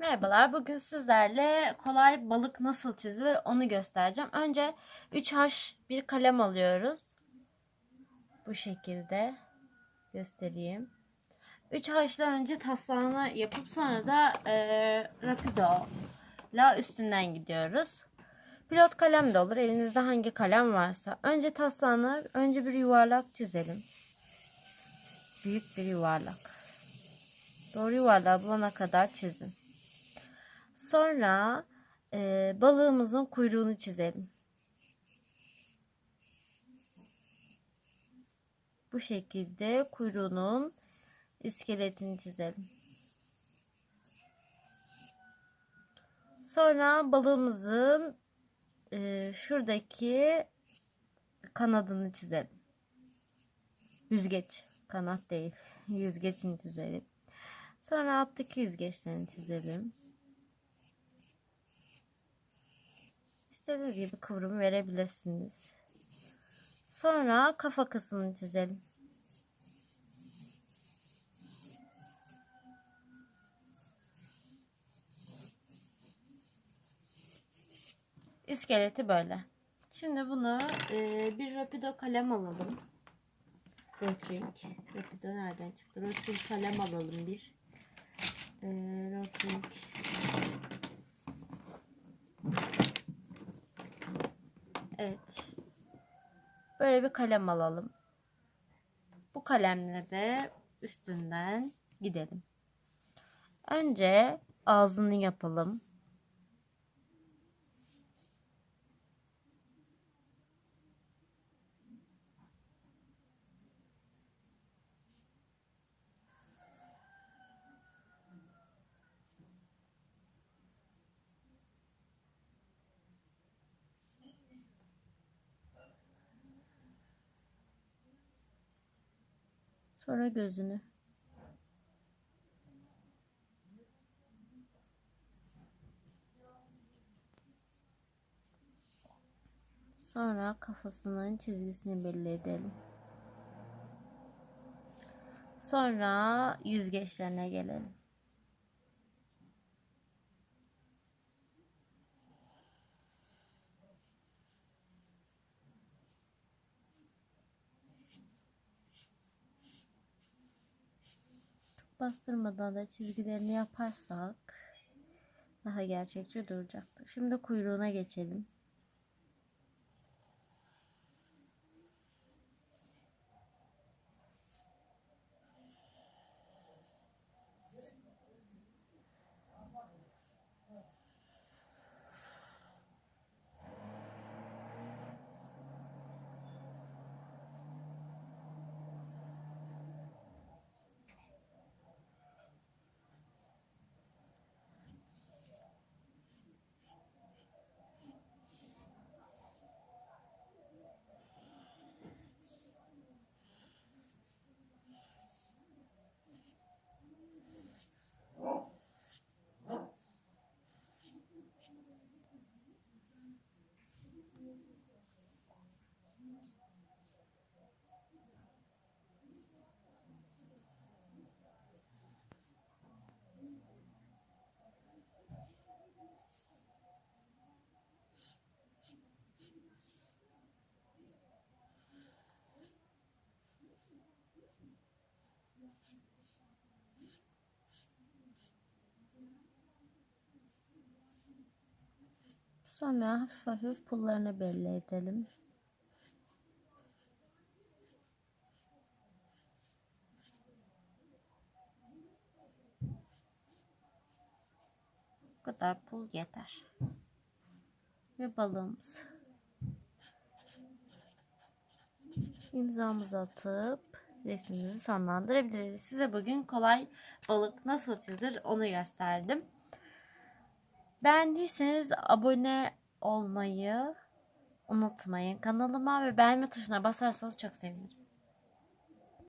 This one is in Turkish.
Merhabalar. Bugün sizlerle kolay balık nasıl çizilir onu göstereceğim. Önce 3H bir kalem alıyoruz. Bu şekilde göstereyim. 3H ile önce taslağını yapıp sonra da e, Rapido ile üstünden gidiyoruz. Pilot kalem de olur. Elinizde hangi kalem varsa. Önce taslağını önce bir yuvarlak çizelim. Büyük bir yuvarlak. Doğru yuvarlağı bulana kadar çizin. Sonra e, balığımızın kuyruğunu çizelim. Bu şekilde kuyruğunun iskeletini çizelim. Sonra balığımızın e, şuradaki kanadını çizelim. Yüzgeç. Kanat değil. Yüzgeçini çizelim. Sonra alttaki yüzgeçlerini çizelim. İstediğiniz gibi kıvrım verebilirsiniz. Sonra kafa kısmını çizelim. İskeleti böyle. Şimdi bunu e, bir rapido kalem alalım. Rotring. Rapido nereden çıktı? Rotring kalem alalım bir. E, Rotring. Evet. Böyle bir kalem alalım. Bu kalemle de üstünden gidelim. Önce ağzını yapalım. Sonra gözünü. Sonra kafasının çizgisini belli edelim. Sonra yüzgeçlerine gelelim. Bastırmadan da çizgilerini yaparsak daha gerçekçi duracaktır. Şimdi kuyruğuna geçelim. Sonra hafif hafif pullarını belli edelim. Bu kadar pul yeter. Ve balığımız. İmzamızı atıp resmimizi sonlandırabiliriz. Size bugün kolay balık nasıl çizilir onu gösterdim. Beğendiyseniz abone olmayı unutmayın kanalıma ve beğenme tuşuna basarsanız çok sevinirim.